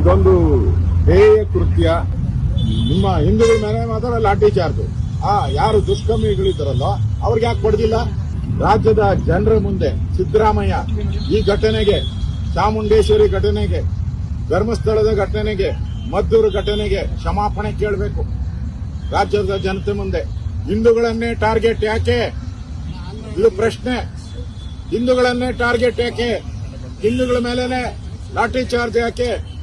ಇದೊಂದು ಹೇಯ ಕೃತ್ಯ. ನಿಮ್ಮ ಹಿಂದೂಗಳ ಮೇಲೆ ಮಾತ್ರ ಲಾಠಿ ಚಾರ್ಜ್. ಆ, ಯಾರು ದುಷ್ಕರ್ಮಿಗಳಿದ್ದಾರಲ್ಲೋ ಅವ್ರಿಗೆ ಯಾಕೆ ಕೊಡ್ದಿಲ್ಲ? ರಾಜ್ಯದ ಜನರ ಮುಂದೆ ಸಿದ್ದರಾಮಯ್ಯ ಈ ಘಟನೆಗೆ, ಚಾಮುಂಡೇಶ್ವರಿ ಘಟನೆಗೆ, ಧರ್ಮಸ್ಥಳದ ಘಟನೆಗೆ, ಮದ್ದೂರು ಘಟನೆಗೆ ಕ್ಷಮಾಪಣೆ ಕೇಳಬೇಕು. ರಾಜ್ಯದ ಜನತೆ ಮುಂದೆ. ಹಿಂದೂಗಳನ್ನೇ ಟಾರ್ಗೆಟ್ ಯಾಕೆ? ಇದು ಪ್ರಶ್ನೆ. ಹಿಂದೂಗಳನ್ನೇ ಟಾರ್ಗೆಟ್ ಯಾಕೆ? ಹಿಂದೂಗಳ ಮೇಲೆನೆ ಲಾಠಿ ಚಾರ್ಜ್ ಯಾಕೆ?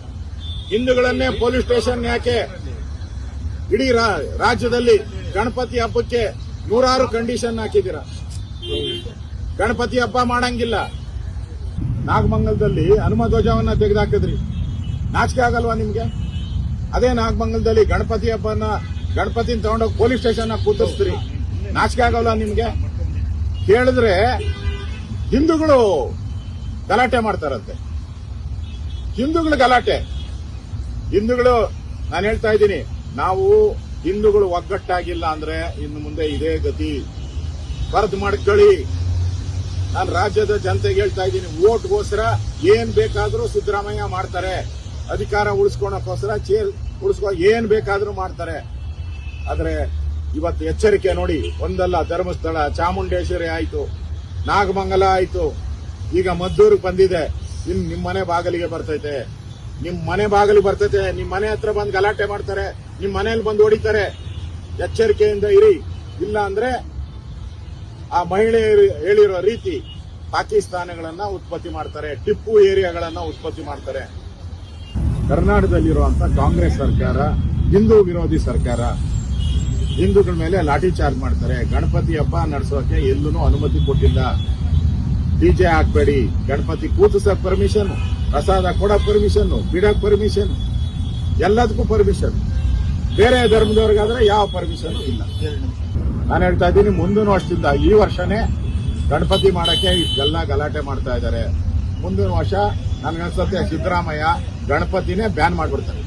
ಹಿಂದೂಗಳನ್ನೇ ಪೊಲೀಸ್ ಸ್ಟೇಷನ್ ಯಾಕೆ? ಇಡೀ ರಾಜ್ಯದಲ್ಲಿ ಗಣಪತಿ ಹಬ್ಬಕ್ಕೆ ನೂರಾರು ಕಂಡೀಷನ್ ಹಾಕಿದ್ದೀರ? ಗಣಪತಿ ಹಬ್ಬ ಮಾಡಂಗಿಲ್ಲ. ನಾಗಮಂಗಲದಲ್ಲಿ ಹನುಮ ಧ್ವಜವನ್ನ ತೆಗೆದಾಕಿದ್ರಿ. ನಾಚಿಕೆ ಆಗಲ್ವಾ ನಿಮ್ಗೆ? ಅದೇ ನಾಗಮಂಗಲದಲ್ಲಿ ಗಣಪತಿ ಹಬ್ಬನ, ಗಣಪತಿನ ತಗೊಂಡೋಗಿ ಪೊಲೀಸ್ ಸ್ಟೇಷನ್ ಕೂತಿಸ್ತೀರಿ. ನಾಚಿಕೆ ಆಗಲ್ವಾ ನಿಮ್ಗೆ? ಕೇಳಿದ್ರೆ ಹಿಂದೂಗಳು ಗಲಾಟೆ ಮಾಡ್ತಾರಂತೆ. ಹಿಂದೂಗಳು ಗಲಾಟೆ. ಹಿಂದೂಗಳು, ನಾನು ಹೇಳ್ತಾ ಇದ್ದೀನಿ, ನಾವು ಹಿಂದೂಗಳು ಒಗ್ಗಟ್ಟಾಗಿಲ್ಲ ಅಂದ್ರೆ ಇನ್ನು ಮುಂದೆ ಇದೇ ಗತಿ. ಬರೆದು ಮಾಡ್ಕೊಳ್ಳಿ. ನಾನು ರಾಜ್ಯದ ಜನತೆಗೆ ಹೇಳ್ತಾ ಇದ್ದೀನಿ, ಓಟ್ಗೋಸ್ಕರ ಏನ್ ಬೇಕಾದ್ರೂ ಸಿದ್ದರಾಮಯ್ಯ ಮಾಡ್ತಾರೆ. ಅಧಿಕಾರ ಉಳಿಸ್ಕೊಳಕ್ಕೋಸ್ಕರ ಚೇರ್ ಉಳಿಸ್ಕೊ, ಏನ್ ಬೇಕಾದ್ರೂ ಮಾಡ್ತಾರೆ. ಆದ್ರೆ ಇವತ್ತು ಎಚ್ಚರಿಕೆ ನೋಡಿ, ಒಂದಲ್ಲ, ಧರ್ಮಸ್ಥಳ, ಚಾಮುಂಡೇಶ್ವರಿ ಆಯ್ತು, ನಾಗಮಂಗಲ ಆಯ್ತು, ಈಗ ಮದ್ದೂರಿಗೆ ಬಂದಿದೆ, ಇನ್ ನಿಮ್ಮನೆ ಬಾಗಿಲಿಗೆ ಬರ್ತೈತೆ. ನಿಮ್ ಮನೆ ಬಾಗಿಲು ಬರ್ತೈತೆ, ನಿಮ್ ಮನೆ ಹತ್ರ ಬಂದು ಗಲಾಟೆ ಮಾಡ್ತಾರೆ, ನಿಮ್ ಮನೇಲಿ ಬಂದು ಹೊಡಿತಾರೆ. ಎಚ್ಚರಿಕೆಯಿಂದ ಇರಿ. ಇಲ್ಲ ಅಂದ್ರೆ ಆ ಮಹಿಳೆ ಹೇಳಿರೋ ರೀತಿ ಪಾಕಿಸ್ತಾನಗಳನ್ನ ಉತ್ಪತ್ತಿ ಮಾಡ್ತಾರೆ, ಟಿಪ್ಪು ಏರಿಯಾಗಳನ್ನ ಉತ್ಪತ್ತಿ ಮಾಡ್ತಾರೆ. ಕರ್ನಾಟಕದಲ್ಲಿರುವಂತ ಕಾಂಗ್ರೆಸ್ ಸರ್ಕಾರ, ಹಿಂದೂ ವಿರೋಧಿ ಸರ್ಕಾರ, ಹಿಂದೂಗಳ ಮೇಲೆ ಲಾಠಿ ಚಾರ್ಜ್ ಮಾಡ್ತಾರೆ. ಗಣಪತಿ ಹಬ್ಬ ನಡೆಸೋಕೆ ಎಲ್ಲೂ ಅನುಮತಿ ಕೊಟ್ಟಿಲ್ಲ. ಡಿಜೆ ಹಾಕ್ಬೇಡಿ. ಗಣಪತಿ ಕೂತಿಸಕ್ ಪರ್ಮಿಷನ್. ಪ್ರಸಾದ ಕೊಡೋ ಪರ್ಮಿಷನ್ ಬಿಡಕ್ ಪರ್ಮಿಷನ್ ಎಲ್ಲದಕ್ಕೂ ಪರ್ಮಿಷನ್ ಬೇರೆ ಧರ್ಮದವ್ರಿಗಾದ್ರೆ ಯಾವ ಪರ್ಮಿಷನ್ ಇಲ್ಲ. ನಾನು ಹೇಳ್ತಾ ಇದ್ದೀನಿ, ಮುಂದಿನ ವರ್ಷದಿಂದ, ಈ ವರ್ಷನೇ ಗಣಪತಿ ಮಾಡೋಕ್ಕೆ ಇಷ್ಟೆಲ್ಲ ಗಲಾಟೆ ಮಾಡ್ತಾ ಇದ್ದಾರೆ. ಮುಂದಿನ ವರ್ಷ ನನಗನ್ಸುತ್ತೆ ಸಿದ್ದರಾಮಯ್ಯ ಗಣಪತಿನೇ ಬ್ಯಾನ್ ಮಾಡ್ಬಿಡ್ತಾರೆ.